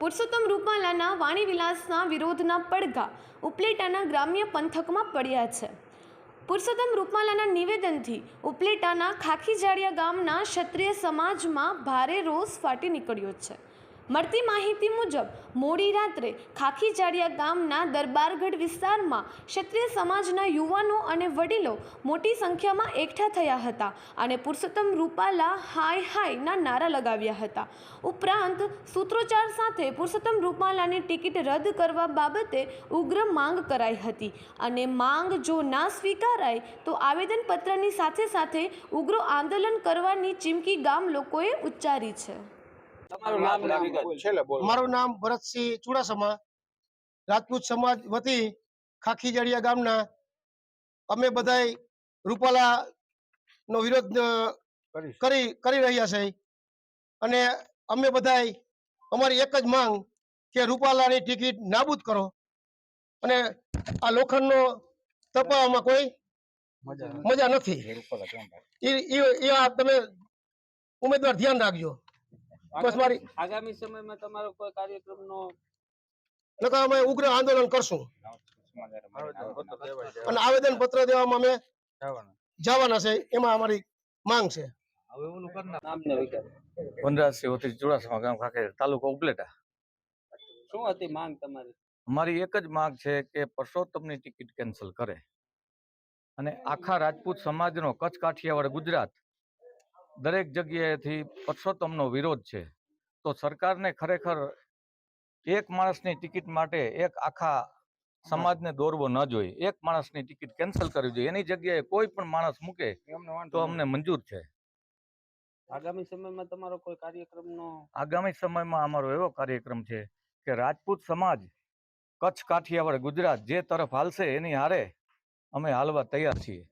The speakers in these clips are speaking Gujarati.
પુરુષોત્તમ રૂપાલાના વાણીવિલાસના વિરોધના પડઘા ઉપલેટાના ગ્રામ્ય પંથકમાં પડ્યા છે. પુરુષોત્તમ રૂપાલાના નિવેદનથી ઉપલેટાના ખાખીજાળિયા ગામના ક્ષત્રિય સમાજમાં ભારે રોષ ફાટી નીકળ્યો છે. મળતી માહિતી મુજબ, મોડી રાત્રે ખાખીજાડિયા ગામના દરબારગઢ વિસ્તારમાં ક્ષત્રિય સમાજના યુવાનો અને વડીલો મોટી સંખ્યામાં એકઠા થયા હતા અને પુરુષોત્તમ રૂપાલા હાય હાયના નારા લગાવ્યા હતા. ઉપરાંત, સૂત્રોચ્ચાર સાથે પુરુષોત્તમ રૂપાલાની ટિકિટ રદ કરવા બાબતે ઉગ્ર માંગ કરાઈ હતી અને માંગ જો ના સ્વીકારાય, તો આવેદનપત્રની સાથે સાથે ઉગ્ર આંદોલન કરવાની ચીમકી ગામ લોકોએ ઉચ્ચારી છે. તમારું નામ મારું નામ ભરતસિંહ ચુડાસમા રાજપૂત સમાજ વતી ખાખીજડિયા ગામના. અમે બધાય રૂપાલા નો વિરોધ કરી કરી રહ્યા છે. અને અમે બધાય અમારી એક જ માંગ કે રૂપાલાની ટિકિટ નાબૂદ કરો. અને આ લોખંડનો તપાવવામાં કોઈ મજા નથી. એ તમે ઉમેદવાર ધ્યાન રાખજો. બસ મારી આગામી સમયમાં તમારો કોઈ કાર્યક્રમનો નકર અમે ઉગ્ર આંદોલન કરશું. અને આવેદન પત્ર દેવામાં અમે જવાના છે એમાં અમારી માંગ છે. નામ ને વિગત વનરાજસિંહ ઓથી ચુડાસમા ગામ ખાખેર તાલુકો ઉપલેટા. શું હતી માંગ તમારી? મારી એક જ માંગ છે કે પરસોત્તમની ટિકિટ કેન્સલ કરે. અને આખા રાજપૂત સમાજનો કચ્છ કાઠિયાવાડ ગુજરાત દરેક જગ્યાએથી પરસોત્તમનો વિરોધ છે. તો સરકારને ખરેખર એક માણસની ટિકિટ માટે એક આખા સમાજને દોરવો ન જોઈએ. એક માણસની ટિકિટ કેન્સલ કરવી જોઈએ. એની જગ્યાએ કોઈ પણ માણસ મૂકે તો અમને મંજૂર છે. આગામી સમયમાં તમારો કોઈ કાર્યક્રમનો આગામી સમયમાં અમારો એવો કાર્યક્રમ છે કે રાજપૂત સમાજ કચ્છ કાઠિયાવાડ ગુજરાત જે તરફ હાલશે એની હારે અમે હાલવા તૈયાર છીએ.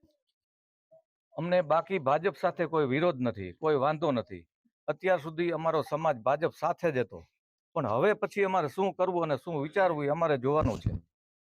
અમને બાકી ભાજપ સાથે કોઈ વિરોધ નથી, કોઈ વાંધો નથી. અત્યાર સુધી અમારો સમાજ ભાજપ સાથે જ હતો. પણ હવે પછી અમારે શું કરવું અને શું વિચારવું એ અમારે જોવાનું છે.